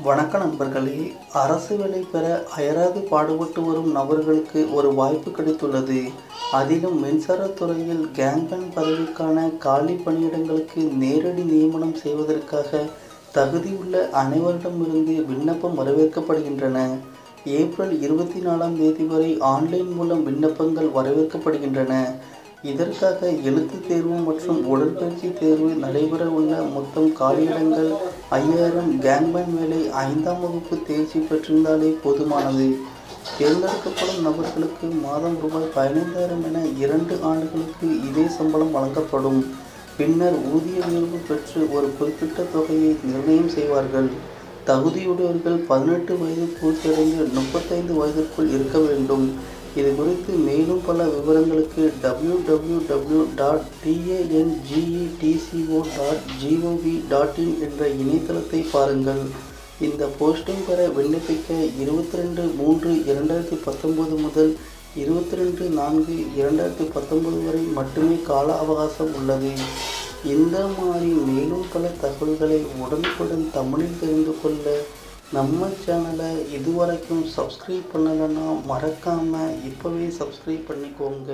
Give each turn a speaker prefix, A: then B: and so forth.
A: வணக்க நண்பர்களே அரசு வேலை பெற அயராது பாடுபட்டு வரும் நபர்களுக்கு ஒரு வாய்ப்பு கிடைத்துள்ளது. அதிலும் மின்சாரத்துறையில் கேங்மேன் பதவிக்கான காலி பணியிடங்களுக்கு நேரடி நியமனம் செய்வதற்காக தகுதியுள்ள அனைவரிடமிருந்து விண்ணப்பம் வரவேற்கப்படுகின்றன. ஏப்ரல் இருபத்தி நாலாம் தேதி வரை ஆன்லைன் மூலம் விண்ணப்பங்கள் வரவேற்கப்படுகின்றன. இதற்காக எழுத்துத் தேர்வு மற்றும் உடற்பயிற்சி தேர்வு நடைபெற உள்ள மொத்தம் காலியிடங்கள் ஐயாயிரம் கேங்மேன் வேலை ஐந்தாம் வகுப்பு தேர்ச்சி பெற்றிருந்தாலே போதுமானது. தேர்ந்தெடுக்கப்படும் நபர்களுக்கு மாதம் ரூபாய் பதினைந்தாயிரம் என இரண்டு ஆண்டுகளுக்கு இதே சம்பளம் வழங்கப்படும். பின்னர் ஊதிய உயர்வு பெற்று ஒரு குறிப்பிட்ட தொகையை நிர்ணயம் செய்வார்கள். தகுதியுடையவர்கள் பதினெட்டு வயது பூர்த்தியடைந்து முப்பத்தைந்து வயதிற்குள் இருக்க வேண்டும் இது குறித்து மேலும் பல விவரங்களுக்கு W W W dot TANGEDCO dot GOV dot in என்ற இணையதளத்தை பாருங்கள். இந்த போஸ்டிங் பெற விண்ணப்பிக்க இருபத்தி ரெண்டு மூன்று இரண்டாயிரத்தி பத்தொம்போது முதல் இருபத்தி ரெண்டு நான்கு இரண்டாயிரத்தி பத்தொம்போது வரை மட்டுமே கால அவகாசம் உள்ளது. இந்த மாதிரி மேலும் பல தகவல்களை உடனுக்குடன் தமிழில் தெரிந்து கொள்ள நம்ம சேனலை இதுவரைக்கும் சப்ஸ்கிரைப் பண்ணலைன்னா மறக்காமல் இப்போவே சப்ஸ்கிரைப் பண்ணிக்கோங்க.